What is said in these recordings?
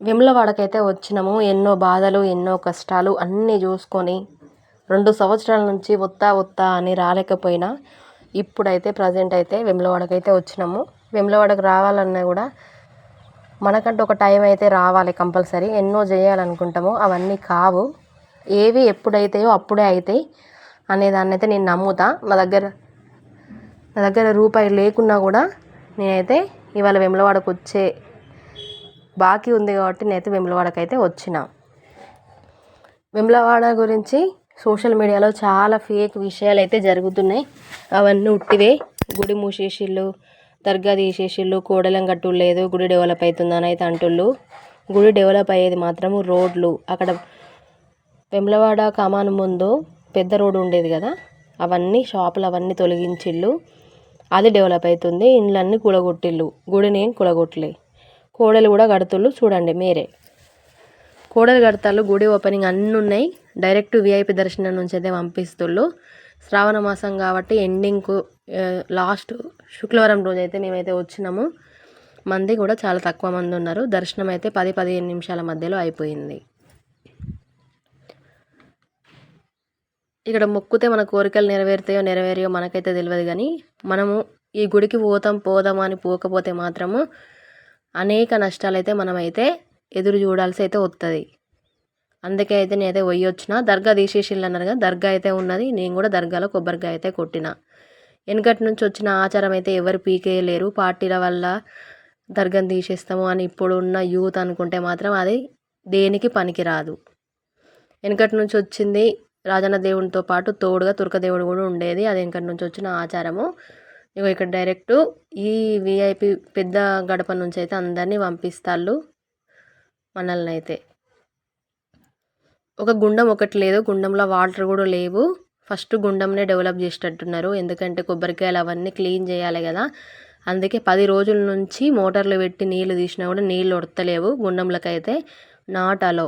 విమలవాడకైతే వచ్చినాము. ఎన్నో బాధలు ఎన్నో కష్టాలు అన్నీ చూసుకొని రెండు సంవత్సరాల నుంచి వత్తా వత్తా అని రాలేకపోయినా ఇప్పుడైతే ప్రజెంట్ అయితే విమలవాడకైతే వచ్చినాము. విమలవాడకు రావాలన్నా కూడా మనకంటూ ఒక టైం అయితే రావాలి కంపల్సరీ. ఎన్నో చేయాలనుకుంటాము అవన్నీ కావు. ఏవి ఎప్పుడైతాయో అప్పుడే అవుతాయి అనే దాన్నైతే అయితే నేను నమ్ముతా. మా దగ్గర నా దగ్గర రూపాయి లేకున్నా కూడా నేనైతే ఇవాళ వెములవాడకు వచ్చే బాకీ ఉంది కాబట్టి నేనైతే వెములవాడకు అయితే వచ్చిన. వెములవాడ గురించి సోషల్ మీడియాలో చాలా ఫేక్ విషయాలు అయితే జరుగుతున్నాయి. అవన్నీ ఉట్టివే. గుడి మూసేసిళ్ళు దర్గా తీసేసిళ్ళు కోడలం కట్టు లేదు గుడి డెవలప్ అవుతుందని అయితే అంటుళ్ళు. గుడి డెవలప్ అయ్యేది మాత్రము రోడ్లు. అక్కడ వెములవాడ కమాన్ ముందు పెద్ద రోడ్డు ఉండేది కదా. అవన్నీ షాపులు అవన్నీ తొలగించిళ్ళు. అది డెవలప్ అవుతుంది ఇండ్లన్నీ కూడగొట్టిళ్ళు. గుడిని ఏం కూడగొట్టలే. కోడలు కూడా కడుతుళ్ళు. చూడండి మీరే. కోడలు కడతాళ్ళు గుడి ఓపెనింగ్ అన్నీ ఉన్నాయి. డైరెక్ట్ విఐపి దర్శనం నుంచి అయితే పంపిస్తుళ్ళు. శ్రావణ మాసం కాబట్టి ఎండింగ్కు లాస్ట్ శుక్రవారం రోజు అయితే మేమైతే వచ్చినాము. మంది కూడా చాలా తక్కువ మంది ఉన్నారు. దర్శనం అయితే పది పదిహేను నిమిషాల మధ్యలో అయిపోయింది. ఇక్కడ మొక్కుతే మన కోరికలు నెరవేరుతాయో నెరవేరియో మనకైతే తెలియదు కానీ మనము ఈ గుడికి పోతాం పోదామా అని పోకపోతే మాత్రము అనేక నష్టాలైతే మనమైతే ఎదురు చూడాల్సి అయితే వస్తుంది అందుకే అయితే నేనైతే పోయి వచ్చిన దర్గా తీసేసిళ్ళు అన్నారు కదా దర్గా అయితే ఉన్నది. నేను కూడా దర్గాలో కొబ్బరికాయ అయితే కొట్టిన. వెనకటి నుంచి వచ్చిన ఆచారం అయితే ఎవరు పీకేయలేరు. పార్టీల వల్ల దర్గాను తీసేస్తాము అని ఇప్పుడు ఉన్న యూత్ అనుకుంటే మాత్రం అది దేనికి పనికిరాదు. వెనకటి నుంచి వచ్చింది రాజన్న దేవునితో పాటు తోడుగా తుర్కదేవుడు కూడా ఉండేది. అది వెనకటి నుంచి వచ్చిన ఆచారము. ఇగో ఇక్కడ డైరెక్ట్ ఈ విఐపి పెద్ద గడప నుంచి అయితే అందరినీ పంపిస్తాళ్ళు మనల్ని అయితే ఒక గుండం ఒకటి లేదు గుండంలో వాటర్ కూడా లేవు. ఫస్ట్ గుండంనే డెవలప్ చేసేటట్టున్నారు. ఎందుకంటే కొబ్బరికాయలు అవన్నీ క్లీన్ చేయాలి కదా. అందుకే పది రోజుల నుంచి మోటార్లు పెట్టి నీళ్ళు తీసినా కూడా నీళ్ళు ఉడతలేవు గుండంలకైతే. నాట్ అలో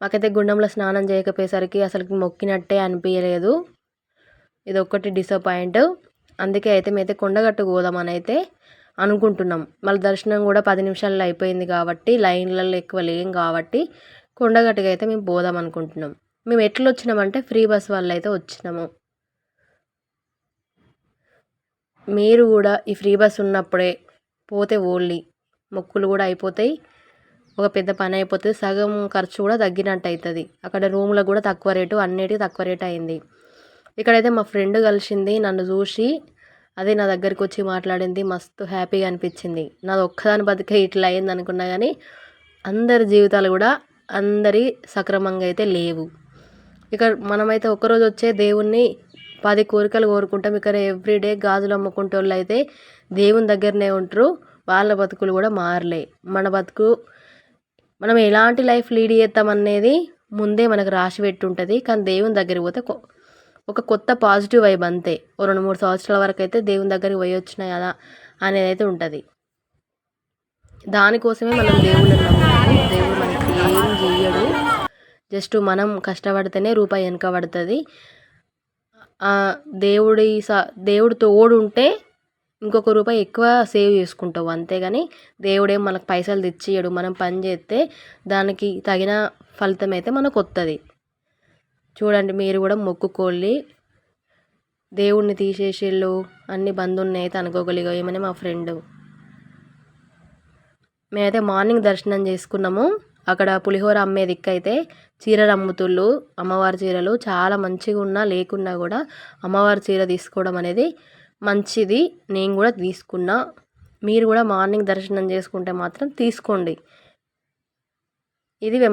మాకైతే గుండంలో స్నానం చేయకపోయేసరికి అసలు మొక్కినట్టే అనిపించలేదు ఇది ఒక్కటి డిసప్పాయింట్ అందుకే అయితే మేమైతే కొండగట్టు పోదామని అయితే అనుకుంటున్నాం. మళ్ళీ దర్శనం కూడా పది నిమిషాల్లో అయిపోయింది కాబట్టి లైన్లలో ఎక్కువ లేం కాబట్టి కొండగట్టుకు అయితే మేము పోదాం అనుకుంటున్నాం. మేము ఎట్లా వచ్చినామంటే ఫ్రీ బస్ వల్ల అయితే వచ్చినాము. మీరు కూడా ఈ ఫ్రీ బస్ ఉన్నప్పుడే పోతే ఓన్లీ మొక్కులు కూడా అయిపోతాయి. ఒక పెద్ద పని అయిపోతుంది సగం ఖర్చు కూడా తగ్గినట్టు అవుతుంది. అక్కడ రూమ్లో కూడా తక్కువ రేటు అన్నిటికీ తక్కువ రేటు అయింది. ఇక్కడైతే మా ఫ్రెండ్ కలిసింది నన్ను చూసి అదే నా దగ్గరికి వచ్చి మాట్లాడింది మస్తు హ్యాపీగా అనిపించింది. నాది ఒక్కదాని బతికే ఇట్లా అయింది అనుకున్నా కానీ అందరి జీవితాలు కూడా అందరి సక్రమంగా అయితే లేవు. ఇక్కడ మనమైతే ఒకరోజు వచ్చే దేవుణ్ణి పది కోరికలు కోరుకుంటాం. ఇక్కడ ఎవ్రీడే గాజులు అమ్ముకుంటే వాళ్ళు అయితే దేవుని దగ్గరనే ఉంటారు. వాళ్ళ బతుకులు కూడా మారలే. మన బతుకు మనం ఎలాంటి లైఫ్ లీడ్ చేస్తామనేది ముందే మనకు రాసి పెట్టి ఉంటుంది కానీ దేవుని దగ్గరికి పోతే ఒక కొత్త పాజిటివ్ వైబ్ అంతే. ఓ రెండు మూడు సంవత్సరాల వరకు అయితే దేవుని దగ్గరికి పోయి వచ్చినాయి కదా అనేది అయితే ఉంటుంది. దానికోసమే మనం దేవుళ్ళని దేవుడు మనకి ఏం చెయ్యడు. జస్ట్ మనం కష్టపడితేనే రూపాయి వెనకబడుతుంది దేవుడి సా దేవుడు తోడు ఉంటే ఇంకొక రూపాయి ఎక్కువ సేవ్ చేసుకుంటావు. అంతేగాని దేవుడేం మనకు పైసలు తెచ్చియడు మనం పని చేస్తే దానికి తగిన ఫలితం అయితే మనకు వస్తుంది చూడండి మీరు కూడా మొక్కుకోళ్ళి దేవుణ్ణి తీసేసేళ్ళు. అన్ని బంద్ ఉన్నాయి అయితే అనుకోగలిగా ఏమని మా ఫ్రెండ్. మేమైతే మార్నింగ్ దర్శనం చేసుకున్నాము. అక్కడ పులిహోర అమ్మే దిక్కైతే చీరలు అమ్ముతుళ్ళు అమ్మవారి చీరలు. చాలా మంచిగా ఉన్నా లేకున్నా కూడా అమ్మవారి చీర తీసుకోవడం అనేది మంచిది. నేను కూడా తీసుకున్నా. మీరు కూడా మార్నింగ్ దర్శనం చేసుకుంటే మాత్రం తీసుకోండి. ఇది వెంబ